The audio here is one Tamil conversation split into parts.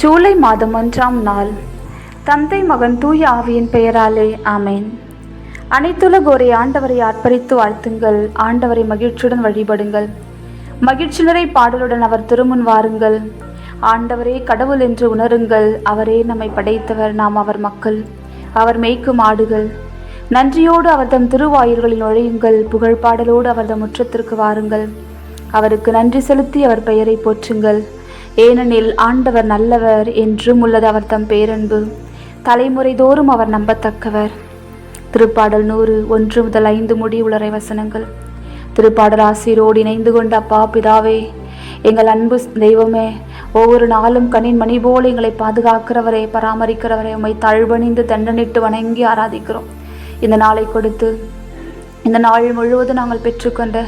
ஜூலை மாதம் ஒன்றாம் நாள். தந்தை மகன் தூய ஆவியின் பெயராலே ஆமேன். அனைத்துலகோரை ஆண்டவரை ஆர்ப்பரித்து வாழ்த்துங்கள். ஆண்டவரை மகிழ்ச்சியுடன் வழிபடுங்கள். மகிழ்ச்சி நிறை பாடலுடன் அவர் திருமுன் வாருங்கள். ஆண்டவரே கடவுள் என்று உணருங்கள். அவரே நம்மை படைத்தவர் நாம் அவர் மக்கள். அவர் மேய்க்கும் ஆடுகள். நன்றியோடு அவர் தம் திருவாயில்களில் நுழையுங்கள். புகழ் பாடலோடு அவர் தம் முற்றத்திற்கு வாருங்கள். அவருக்கு நன்றி செலுத்தி அவர் பெயரை போற்றுங்கள். ஏனெனில் ஆண்டவர் நல்லவர் என்றும் உள்ளது அவர் தம் பேரன்பு. தலைமுறை தோறும் அவர் நம்பத்தக்கவர். திருப்பாடல் நூறு ஒன்று முதல் ஐந்து முடி உளரை வசனங்கள். திருப்பாடல் ஆசிரோடு இணைந்து கொண்ட அப்பா பிதாவே எங்கள் அன்பு தெய்வமே ஒவ்வொரு நாளும் கண்ணின் மணி போல எங்களை பாதுகாக்கிறவரே பராமரிக்கிறவரே உம்மை தழுவணிந்து தண்டனிட்டு வணங்கி ஆராதிக்கிறோம். இந்த நாளை கொடுத்து இந்த நாள் முழுவதும் நாங்கள் பெற்றுக்கொண்ட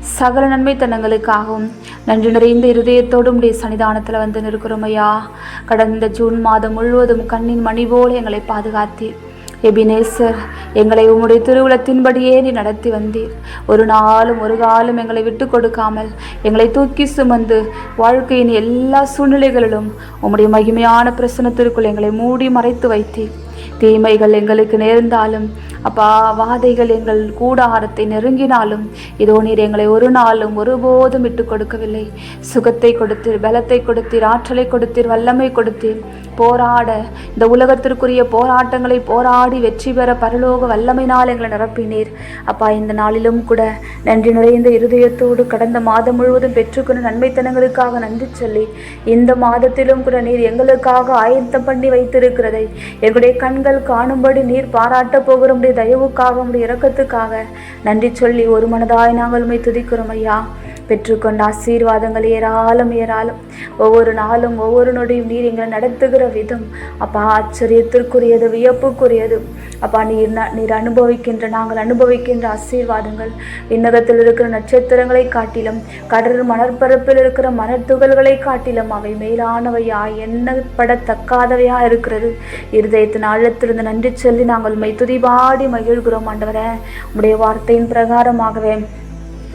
சகல நன்மை தன்னங்களுக்காகவும் நன்றி நிறைந்த இருதயத்தோடு உடைய சன்னிதானத்தில் வந்து நிற்கிறோம் ஐயா. கடந்த ஜூன் மாதம் முழுவதும் கண்ணின் மணி போல எங்களை பாதுகாத்தீர். எபினேசர் எங்களை உம்முடைய திருவுளத்தின்படியே நீ நடத்தி வந்தீர். ஒரு நாளும் ஒரு காலம் எங்களை விட்டு கொடுக்காமல் எங்களை தூக்கி சுமந்து வாழ்க்கையின் எல்லா சூழ்நிலைகளிலும் உம்முடைய மகிமையான பிரசனத்திற்குள் எங்களை மூடி மறைத்து வைத்தீர். தீமைகள் எங்களுக்கு நேர்ந்தாலும் அப்பா வாதைகள் எங்கள் கூடாரத்தை நெருங்கினாலும் இதோ நீர் எங்களை ஒரு நாளும் ஒருபோதும் விட்டு கொடுக்கவில்லை. சுகத்தை கொடுத்தீர் பலத்தை கொடுத்தீர் ஆற்றலை கொடுத்தீர் வல்லமை கொடுத்தீர். போராட இந்த உலகத்திற்குரிய போராட்டங்களை போராடி வெற்றி பெற பரலோக வல்லமைனால் எங்களை நிரப்பினீர். அப்பா இந்த நாளிலும் கூட நன்றி நிறைந்த இருதயத்தோடு கடந்த மாதம் முழுவதும் பெற்றுக்கொண்ட நன்மைத்தனங்களுக்காக நன்றி சொல்லி இந்த மாதத்திலும் கூட நீர் எங்களுக்காக ஆயத்தம் பண்ணி வைத்திருக்கிறதை எங்களுடைய கண்கள் காணும்படி நீர் பாராட்ட போகிற உடைய தயவுக்காக உடைய இரக்கத்துக்காக நன்றி சொல்லி ஒரு மனதாய் நாங்கள் உண்மை துதிக்கிறோம் ஐயா. பெற்றுக்கொண்ட ஆசீர்வாதங்கள் ஏராளம் ஏராளம். ஒவ்வொரு நாளும் ஒவ்வொரு நொடியும் நீர் எங்களை நடத்துகிற விதம். அப்பா ஆச்சரியத்திற்குரியது வியப்புக்குரியது. அப்பா நீர் ந- நீர் அனுபவிக்கின்ற நாங்கள் அனுபவிக்கின்ற ஆசீர்வாதங்கள். விண்ணகத்தில் இருக்கிற நட்சத்திரங்களை காட்டிலும் கடல் மணற்பரப்பில் இருக்கிற மணத்துகள்களை காட்டிலும் அவை மேலானவையா எண்ணப்படத்தக்காதவையா இருக்கிறது. இருதயத்தின் ஆழத்திலிருந்து நன்றி சொல்லி நாங்கள் உம்மை துதிபாடி மகிழ்கிறோம் ஆண்டவரே. உடைய வார்த்தையின் பிரகாரமாகவே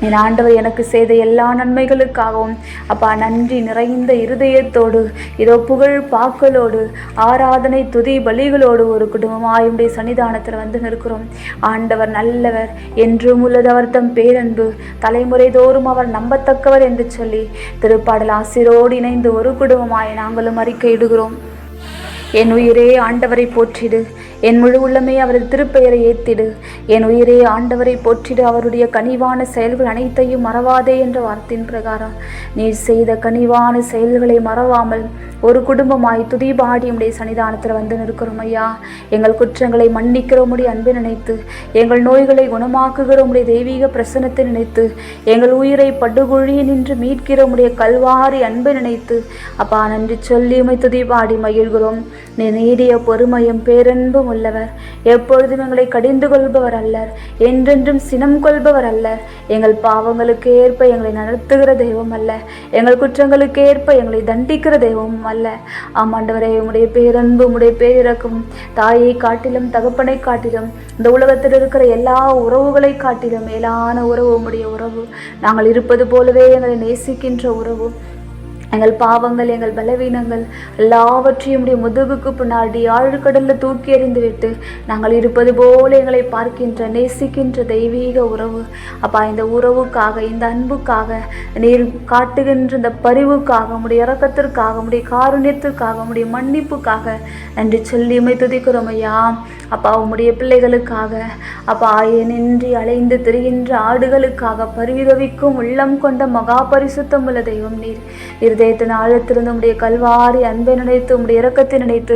என் ஆண்டவர் எனக்கு செய்த எல்லா நன்மைகளுக்காகவும் அப்பா நன்றி நிறைந்த இருதயத்தோடு இதோ புகழ் பாக்களோடு ஆராதனை துதி பலிகளோடு ஒரு குடும்பமாய் உடைய சன்னிதானத்தில் வந்து நிற்கிறோம். ஆண்டவர் நல்லவர் என்றும் உள்ளதவர் தம் பேரன்பு தலைமுறை தோறும் அவர் நம்பத்தக்கவர் என்று சொல்லி திருப்பாடல் ஆசிரோடு இணைந்து ஒரு குடும்பமாய் நாங்களும் அறிக்கையிடுகிறோம். என் உயிரே ஆண்டவரை போற்றிடு. என் முழு உள்ளமே அவரது திருப்பெயரை ஏத்திடு. என் உயிரே ஆண்டவரை போற்றிடு. அவருடைய கனிவான செயல்கள் அனைத்தையும் மறவாதே என்ற வார்த்தையின் பிரகாரம். நீர் செய்த கனிவான செயல்களை மறவாமல் ஒரு குடும்பமாய் துதிபாடி உடைய சன்னிதானத்தில் வந்து நிற்கிறோம் ஐயா. எங்கள் குற்றங்களை மன்னிக்கிற உடைய அன்பை நினைத்து எங்கள் நோய்களை குணமாக்குகிற உடைய தெய்வீக பிரசனத்தை நினைத்து எங்கள் உயிரை படுகொழிய நின்று மீட்கிற உடைய கல்வாரி அன்பை நினைத்து அப்பா நன்றி சொல்லி உமை துதிபாடி மகிழ்கிறோம். நீ நீடிய பொறுமையும் பேரன்பும் உள்ளவர். எப்பொழுதும் எங்களை கடிந்து கொள்பவர் அல்லர். என்றென்றும் சினம் கொள்பவர் அல்லர். எங்கள் பாவங்களுக்கு ஏற்ப எங்களை நடத்துகிற தெய்வம் அல்ல. எங்கள் குற்றங்களுக்கு ஏற்ப எங்களை தண்டிக்கிற தெய்வமும் அல்ல. ஆமாண்டவரே உம்முடைய பேரன்பு உடைய பேரிறக்கும் தாயை காட்டிலும் தகப்பனை காட்டிலும் இந்த உலகத்தில் இருக்கிற எல்லா உறவுகளை காட்டிலும் மேலான உறவு உடைய உறவு. நாங்கள் இருப்பது போலவே எங்களை நேசிக்கின்ற உறவு. எங்கள் பாவங்கள் எங்கள் பலவீனங்கள் எல்லாவற்றையும் உடைய முதுகுக்கு பின்னாடி ஆழ்கடலில் தூக்கி எறிந்துவிட்டு நாங்கள் இருப்பது போல எங்களை பார்க்கின்ற நேசிக்கின்ற தெய்வீக உறவு. அப்பா இந்த உறவுக்காக இந்த அன்புக்காக நீர் காட்டுகின்ற இந்த பரிவுக்காக உடைய இறக்கத்திற்காக உடைய காருண்யத்திற்காக உடைய மன்னிப்புக்காக நன்றி சொல்லி உமை துதிக்கிறோம் ஐயா. அப்பா உம்முடைய பிள்ளைகளுக்காக அப்பா நின்றி அலைந்து திரிகின்ற ஆடுகளுக்காக பரிதவிக்கும் உள்ளம் கொண்ட மகா பரிசுத்தம் உள்ள தெய்வம் நீர் இதயத்தின் ஆழத்திலிருந்து உடைய கல்வாரி அன்பை நினைத்து உடைய இறக்கத்தை நினைத்து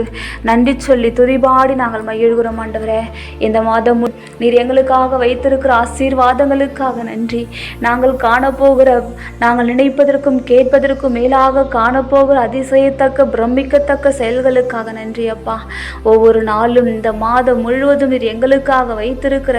நன்றி சொல்லி துதிபாடி நாங்கள் மகிழ்கிறோம் ஆண்டவரே. இந்த மாதம் நீர் எங்களுக்காக வைத்திருக்கிற ஆசீர்வாதங்களுக்காக நன்றி. நாங்கள் காணப்போகிற நாங்கள் நினைப்பதற்கும் கேட்பதற்கும் மேலாக காணப்போகிற அதிசயத்தக்க பிரமிக்கத்தக்க செயல்களுக்காக நன்றி அப்பா. ஒவ்வொரு நாளும் இந்த மாதம் முழுவதும் நீர் எங்களுக்காக வைத்திருக்கிற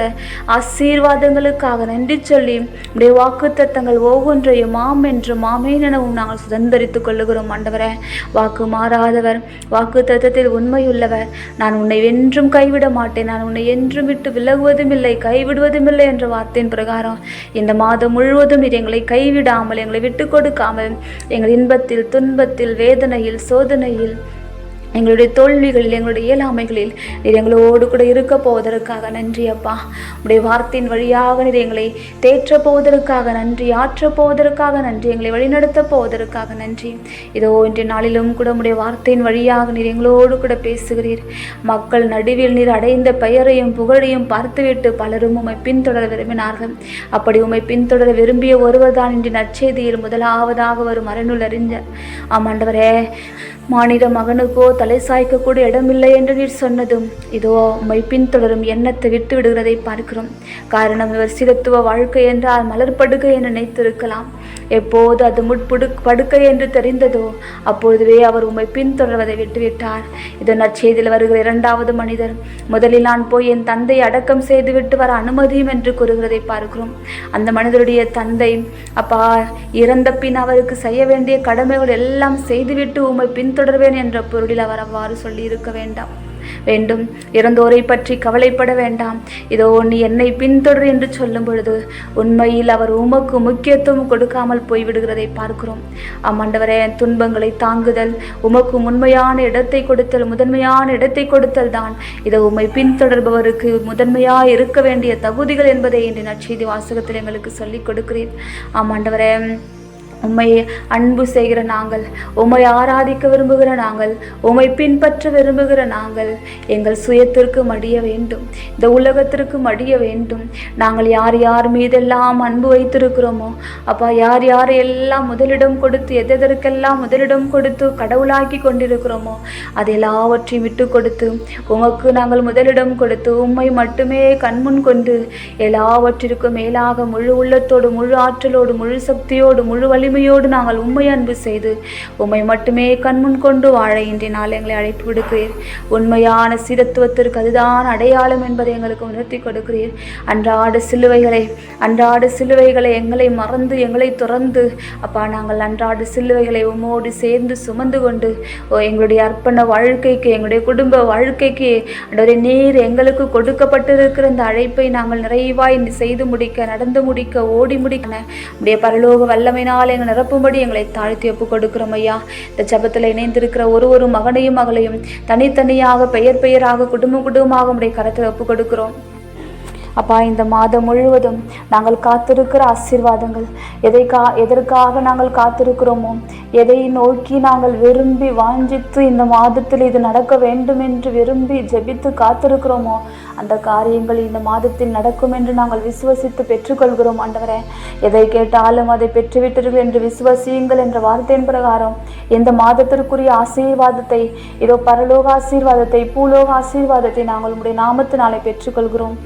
ஆசீர்வாதங்களுக்காக நன்றி சொல்லி உடைய வாக்குத்தத்தங்கள் ஒவ்வொன்றையும் மாம் என்று மாமே எனவும் நாங்கள் சுதந்திர சுதந்திரித்துக் கொள்ளுகிறோம் ஆண்டவரே. வாக்கு மாறாதவர் வாக்கு தத்தத்தில் உண்மையுள்ளவர். நான் உன்னை என்றும் கைவிட மாட்டேன். நான் உன்னை என்றும் விட்டு விலகுவதும் இல்லை கைவிடுவதும் இல்லை என்ற வார்த்தையின் பிரகாரம். இந்த மாதம் முழுவதும் இது எங்களை கைவிடாமல் எங்களை விட்டு கொடுக்காமல் எங்கள் இன்பத்தில் துன்பத்தில் வேதனையில் சோதனையில் எங்களுடைய தோல்விகளில் எங்களுடைய இயலாமைகளில் நீர் எங்களோடு கூட இருக்க போவதற்காக நன்றி அப்பா. உடைய வார்த்தையின் வழியாக நீர் எங்களை தேற்ற போவதற்காக நன்றி ஆற்ற போவதற்காக நன்றி எங்களை வழிநடத்த போவதற்காக நன்றி. இதோ இன்றைய நாளிலும் கூட உடைய வார்த்தையின் வழியாக நீர் எங்களோடு கூட பேசுகிறீர். மக்கள் நடுவில் நீர் அடைந்த பெயரையும் புகழையும் பார்த்துவிட்டு பலரும் உம்மை பின்தொடர விரும்பினார்கள். அப்படி உம்மை பின்தொடர விரும்பிய ஒருவர்தான் இன்று நற்செய்தியில் முதலாவதாக வரும் அரணுள் அறிஞர் ஆமாண்டவரே மானிட மகனுக்கோ தலை சாய்க்கக்கூடிய இடமில்லை என்று நீர் சொன்னதும் இதோ உம்மை பின்தொடரும் எண்ணத்தை விட்டு விடுகிறதை பார்க்கிறோம். காரணம் இவர் சிரத்துவ வாழ்க்கை என்றால் மலர்படுகை என்று நினைத்திருக்கலாம். எப்போது அது முட்புடு படுக்கை என்று தெரிந்ததோ அப்பொழுதுவே அவர் உம்மை பின்தொடர்வதை விட்டுவிட்டார். இது நற்செய்தியில் வருகிற இரண்டாவது மனிதர் முதலில் நான் போய் என் தந்தை அடக்கம் செய்துவிட்டு வர அனுமதியும் என்று கூறுகிறதை பார்க்கிறோம். அந்த மனிதருடைய தந்தை அப்பா இறந்த பின் அவருக்கு செய்ய வேண்டிய கடமைகள் எல்லாம் செய்துவிட்டு உம்மை பின்தொடர்வேன் என்ற பொருளில் அவர் அவ்வாறு சொல்லி இருக்க வேண்டாம். வேண்டும். இறந்தோரை பற்றி கவலைப்பட வேண்டாம். இதோ நீ என்னை பின்தொடர் என்று சொல்லும் பொழுது உண்மையில் அவர் உமக்கு முக்கியத்துவம் கொடுக்காமல் போய்விடுகிறதை பார்க்கிறோம். ஆமாண்டவரே துன்பங்களை தாங்குதல் உமக்கு உண்மையான இடத்தை கொடுத்தல் முதன்மையான இடத்தை கொடுத்தல் தான். இதோ உம்மை பின்தொடர்பவருக்கு முதன்மையாக இருக்க வேண்டிய தகுதிகள் என்பதை இன்று நற்செய்தி வாசகத்தில் எங்களுக்கு சொல்லிக் கொடுக்கிறேன் ஆமாண்டவரே உம்மை அன்பு செய்கிற நாங்கள் உம்மை ஆராதிக்க விரும்புகிற நாங்கள் உம்மை பின்பற்ற விரும்புகிற நாங்கள் எங்கள் சுயத்திற்கு மடிய வேண்டும் இந்த உலகத்திற்கு மடிய வேண்டும். நாங்கள் யார் யார் மீதெல்லாம் அன்பு வைத்திருக்கிறோமோ அப்பா யார் யார் எல்லாம் முதலிடம் கொடுத்து எதெதற்கெல்லாம் முதலிடம் கொடுத்து கடவுளாக்கி கொண்டிருக்கிறோமோ அது எல்லாவற்றையும் விட்டு கொடுத்து உமக்கு நாங்கள் முதலிடம் கொடுத்து உம்மை மட்டுமே கண்முன் கொண்டு எல்லாவற்றிற்கும் மேலாக முழு உள்ளத்தோடு முழு ஆற்றலோடு முழு சக்தியோடு முழு வலிமையோடு நாங்கள் உண்மை அன்பு செய்து உண்மை மட்டுமே கண்முன் கொண்டு வாழ இன்றைய நாள் எங்களை அழைப்பு விடுக்கிறீர். உண்மையான சீரத்துவத்திற்கு அதுதான் அடையாளம் என்பதை எங்களுக்கு உணர்த்தி கொடுக்கிறீர். அன்றாட சிலுவைகளை அன்றாட சிலுவைகளை எங்களை மறந்து எங்களை துறந்து அப்பா நாங்கள் அன்றாட சிலுவைகளை உம்மோடு சேர்ந்து சுமந்து கொண்டு ஓ எங்களுடைய அர்ப்பண வாழ்க்கைக்கு எங்களுடைய குடும்ப வாழ்க்கைக்கு அன்றைய நீர் எங்களுக்கு கொடுக்கப்பட்டிருக்கிற இந்த அழைப்பை நாங்கள் நிறைவாய் செய்து முடிக்க நடந்து முடிக்க ஓடி முடிக்க உடைய பரலோக வல்லமைனால் எங்கள் நிரப்பும்படி எங்களை தாழ்த்தி ஒப்பு கொடுக்கிறோம் ஐயா. இந்த ஜபத்தில் இணைந்திருக்கிற ஒரு ஒரு மகனையும் மகளையும் தனித்தனியாக பெயர் பெயராக குடும்பம் குடும்பமாக உடைய கரத்தில் ஒப்பு கொடுக்கிறோம். அப்பா இந்த மாதம் முழுவதும் நாங்கள் காத்திருக்கிற ஆசீர்வாதங்கள் எதை கா எதற்காக நாங்கள் காத்திருக்கிறோமோ எதை நோக்கி நாங்கள் விரும்பி வாஞ்சித்து இந்த மாதத்தில் இது நடக்க வேண்டும் என்று விரும்பி ஜெபித்து காத்திருக்கிறோமோ அந்த காரியங்கள் இந்த மாதத்தில் நடக்கும் என்று நாங்கள் விசுவசித்து பெற்றுக்கொள்கிறோம். ஆண்டவரே எதை கேட்டாலும் அதை பெற்றுவிட்டீர்கள் என்று விசுவசியுங்கள் என்ற வார்த்தையின் பிரகாரம் இந்த மாதத்திற்குரிய ஆசீர்வாதத்தை இதோ பரலோக ஆசீர்வாதத்தை பூலோக ஆசீர்வாதத்தை நாங்கள் உங்களுடைய நாமத்தினாலே பெற்றுக்கொள்கிறோம்.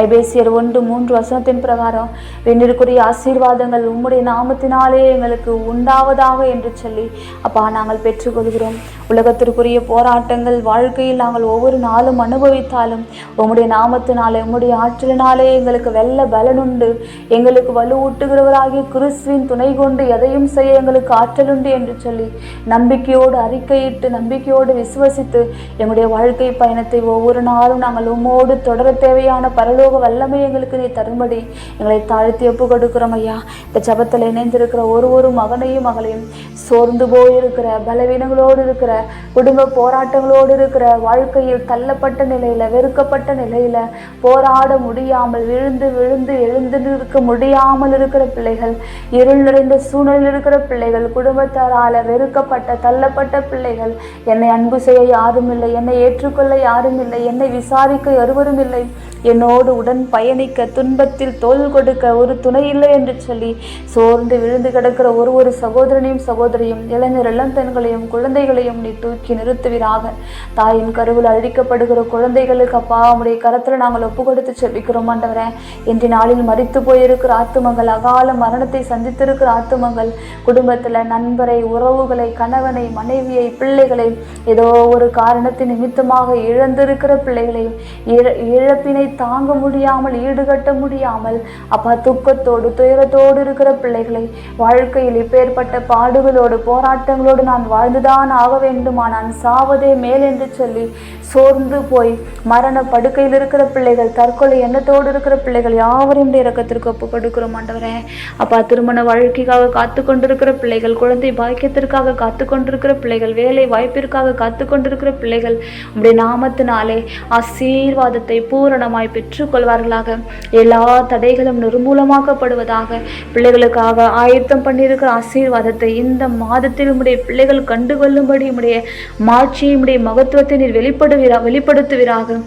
ஐபேசியர் ஒன்று மூன்று வசனத்தின் பிரகாரம் வெண்ணிற்குரிய ஆசீர்வாதங்கள் உம்முடைய நாமத்தினாலே எங்களுக்கு உண்டாவதாக என்று சொல்லி அப்பா நாங்கள் பெற்றுக்கொள்கிறோம். உலகத்திற்குரிய போராட்டங்கள் வாழ்க்கையில் நாங்கள் ஒவ்வொரு நாளும் அனுபவித்தாலும் உம்முடைய நாமத்தினாலே உம்முடைய ஆற்றலினாலே எங்களுக்கு வெள்ள பலனுண்டு. எங்களுக்கு வலுவூட்டுகிறவராகிய கிறிஸ்துவின் துணை கொண்டு எதையும் செய்ய எங்களுக்கு ஆற்றலுண்டு என்று சொல்லி நம்பிக்கையோடு அறிக்கையிட்டு நம்பிக்கையோடு விசுவசித்து எங்களுடைய வாழ்க்கை பயணத்தை ஒவ்வொரு நாளும் நாங்கள் உம்மோடு தொடர தேவையான பரலோக வல்லமை எங்களுக்கு நீ தரும்படி. எங்களை தாழ்த்தி ஒப்பு கொடுக்கிறோம் ஐயா. இந்த ஜபத்தில் இணைந்திருக்கிற ஒரு ஒரு மகனையும் மகளையும் சோர்ந்து போயிருக்கிற பலவீனங்களோடு இருக்கிற குடும்ப போராட்டங்களோடு இருக்கிற வாழ்க்கையில் தள்ளப்பட்ட நிலையில் வெறுக்கப்பட்ட நிலையில் போராட முடியாமல் விழுந்து விழுந்து எழுந்து நிற்க முடியாமல் இருக்கிற பிள்ளைகள் இருள் நிறைந்த சூழ்நிலையில் இருக்கிற பிள்ளைகள் குடும்பத்தாரால் வெறுக்கப்பட்ட தள்ளப்பட்ட பிள்ளைகள் என்னை அன்பு செய்ய யாரும் இல்லை என்னை ஏற்றுக்கொள்ள யாரும் இல்லை என்னை விசாரிக்க ஒருவரும் இல்லை. என்னோடு உடன் பயணிக்க துன்பத்தில் தோல் கொடுக்க ஒரு துணை இல்லை என்று சொல்லி சோர்ந்து விழுந்து கிடக்கிற ஒரு ஒரு சகோதரனையும் சகோதரியும் இளைஞர் இளம்பெண்களையும் குழந்தைகளையும் நீ தூக்கி நிறுத்துவீராக. தாயின் கருவில் அழிக்கப்படுகிற குழந்தைகளுக்கு அப்பா உடைய கரத்தில் நாங்கள் ஒப்பு கொடுத்து செபிக்கிறோம் ஆண்டவரே. இன்றைய நாளில் மறித்து போயிருக்கிற ஆத்துமங்கள் அகால மரணத்தை சந்தித்திருக்கிற ஆத்துமங்கள் குடும்பத்தில் நண்பரை உறவுகளை கணவனை மனைவியை பிள்ளைகளை ஏதோ ஒரு காரணத்தின் நிமித்தமாக இழந்திருக்கிற பிள்ளைகளை இழப்பினை தாங்க முடியாமல் ஈடுகட்ட முடியாமல் அப்பா துக்கத்தோடு துயரத்தோடு இருக்கிற பிள்ளைகளை வாழ்க்கையில் இப்பேற்பட்ட பாடுகளோடு போராட்டங்களோடு நான் வாழ்ந்துதான் ஆக வேண்டுமா நான் சாவதே மேல் என்று சொல்லி சோர்ந்து போய் மரண படுக்கையில் இருக்கிற பிள்ளைகள் தற்கொலை எண்ணத்தோடு இருக்கிற பிள்ளைகள் யாவரையும் இறக்கத்திற்கு ஒப்பு கொடுக்கிறோம் ஆண்டவரே. அப்பா திருமண வாழ்க்கைக்காக காத்து கொண்டிருக்கிற பிள்ளைகள் குழந்தை பாக்கியத்திற்காக காத்து கொண்டிருக்கிற பிள்ளைகள் வேலை வாய்ப்பிற்காக காத்து கொண்டிருக்கிற பிள்ளைகள் உடைய நாமத்தினாலே ஆசீர்வாதத்தை பூரணமாய் பெற்று கொள்வார்களாக எல்லா தடைகளும் நிர்மூலமாக்கப்படுவதாக பிள்ளைகளுக்காக ஆயத்தம் பண்ணியிருக்கிற ஆசீர்வாதத்தை இந்த மாதத்தில் உடைய பிள்ளைகள் கண்டுகொள்ளும்படி உடைய மாட்சியுடைய மகத்துவத்தை நீர் வெளிப்படுவீரா வெளிப்படுத்துவீராக.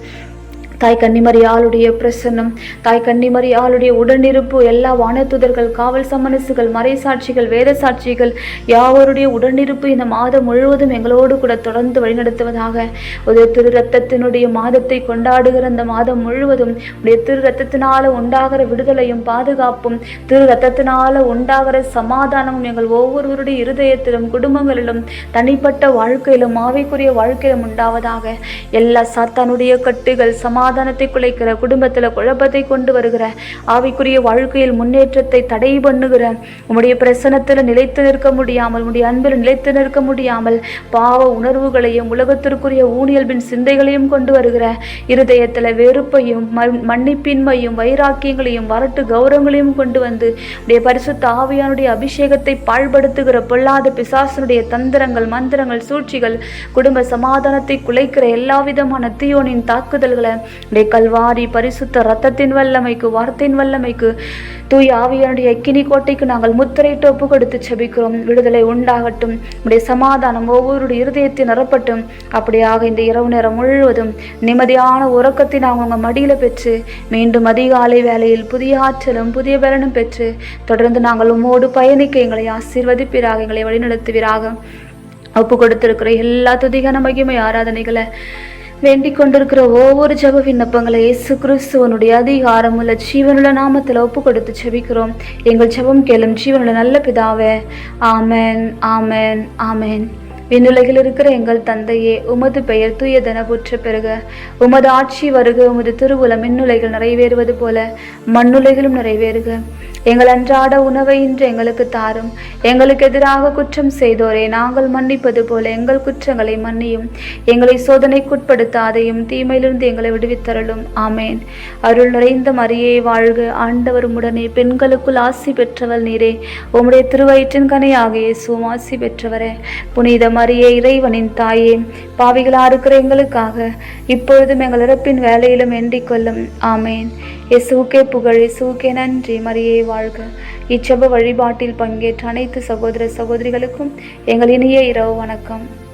தாய் கன்னிமரியாளுடைய பிரசன்னம் தாய் கன்னிமரியாளுடைய உடனிருப்பு எல்லா வானத்துதர்கள் காவல் சமனசுகள் மறைசாட்சிகள் வேத சாட்சிகள் யாவருடைய உடனிருப்பு இந்த மாதம் முழுவதும் எங்களோடு கூட தொடர்ந்து வழிநடத்துவதாக. ஒரு திரு ரத்தத்தினுடைய மாதத்தை கொண்டாடுகிற அந்த மாதம் முழுவதும் உடைய திரு ரத்தத்தினால உண்டாகிற விடுதலையும் பாதுகாப்பும் திரு ரத்தத்தினால உண்டாகிற சமாதானமும் எங்கள் ஒவ்வொருவருடைய இருதயத்திலும் குடும்பங்களிலும் தனிப்பட்ட வாழ்க்கையிலும் ஆவிக்குரிய வாழ்க்கையிலும் உண்டாவதாக. எல்லா சாத்தானுடைய கட்டுகள் சமா சமாதானத்தை குலைக்கிற குடும்பத்தில் குழப்பத்தை கொண்டு வருகிற ஆவிக்குரிய வாழ்க்கையில் முன்னேற்றத்தை தடை பண்ணுகிற உம்முடைய பிரசனத்தில் நிலைத்து நிற்க முடியாமல் உம்முடைய அன்பில் நிலைத்து நிற்க முடியாமல் பாவ உணர்வுகளையும் உலகத்திற்குரிய ஊனியல்பின் சிந்தைகளையும் கொண்டு வருகிற இருதயத்தில் வெறுப்பையும் மன்னிப்பின்மையும் வைராக்கியங்களையும் வரட்டு கௌரவங்களையும் கொண்டு வந்து உடைய பரிசுத்த ஆவியானுடைய அபிஷேகத்தை பாழ்படுத்துகிற பொல்லாத பிசாசனுடைய தந்திரங்கள் மந்திரங்கள் சூழ்ச்சிகள் குடும்ப சமாதானத்தை குலைக்கிற எல்லா விதமான தீயோனின் தாக்குதல்களை டே கல்வாரி பரிசுத்த ரத்தத்தின் வல்லமைக்கு வார்த்தையின் வல்லமைக்கு தூய் ஆவியனுடைய அக்கினி கோட்டைக்கு நாங்கள் முத்திரையிட்டு ஒப்பு கொடுத்து செபிக்கிறோம். விடுதலை உண்டாகட்டும். உடைய சமாதானம் ஒவ்வொருடைய இருதயத்தை நிரப்பட்டும். அப்படியாக இந்த இரவு நேரம் முழுவதும் நிம்மதியான உறக்கத்தை நாங்கள் உங்கள் மடியில் பெற்று மீண்டும் அதிகாலை வேலையில் புதிய ஆற்றலும் புதிய பலனும் பெற்று தொடர்ந்து நாங்கள் உம்மோடு பயணிக்க எங்களை ஆசீர்வதிப்பீராக எங்களை வழிநடத்துவீராக. ஒப்பு கொடுத்திருக்கிற எல்லா துதிகன மகிமை ஆராதனைகளை வேண்டிக் கொண்டிருக்கிற ஒவ்வொரு ஜப விண்ணப்பங்களை இயேசு கிறிஸ்துவனுடைய அதிகாரமுள்ள ஜீவனுள்ள நாமத்தில் ஒப்பு கொடுத்து செபிக்கிறோம் எங்கள் ஜபம் கேளும் ஜீவனுள்ள நல்ல பிதாவே. ஆமேன் ஆமேன் ஆமேன். விண்ணுலகில் இருக்கிற எங்கள் தந்தையே உமது பெயர் தூயதன புற்ற பெருக உமது ஆட்சி வருக உமது திருவுல மின்னுலைகள் நிறைவேறுவது போல மண்ணுலைகளும் நிறைவேறுக. எங்கள் அன்றாட உணவை இன்று எங்களுக்கு தாரும். எங்களுக்கு எதிராக குற்றம் செய்தோரே நாங்கள் மன்னிப்பது போல எங்கள் குற்றங்களை மன்னியும். எங்களை சோதனைக்குட்படுத்தாதையும் தீமையிலிருந்து எங்களை விடுவித்தரலும் ஆமேன். அருள் நிறைந்த மரியே வாழ்க ஆண்டவரும் உடனே பெண்களுக்குள் ஆசி பெற்றவள் நீரே. உம்முடைய திருவயிற்றின் கனையாக இயேசுவும் ஆசி பெற்றவரே. புனிதம் மரியே இறைவனின் தாயே பாவிகளா இருக்கிற எங்களுக்காக இப்பொழுதும் எங்கள் இறப்பின் வேலையிலும் எண்டிக் கொள்ளும். ஆமேன். எசுகே புகழ் எசுகே நன்றி. மரியே வாழ்க. இச்சப வழிபாட்டில் பங்கேற்ற அனைத்து சகோதர சகோதரிகளுக்கும் எங்கள் இனிய இரவு வணக்கம்.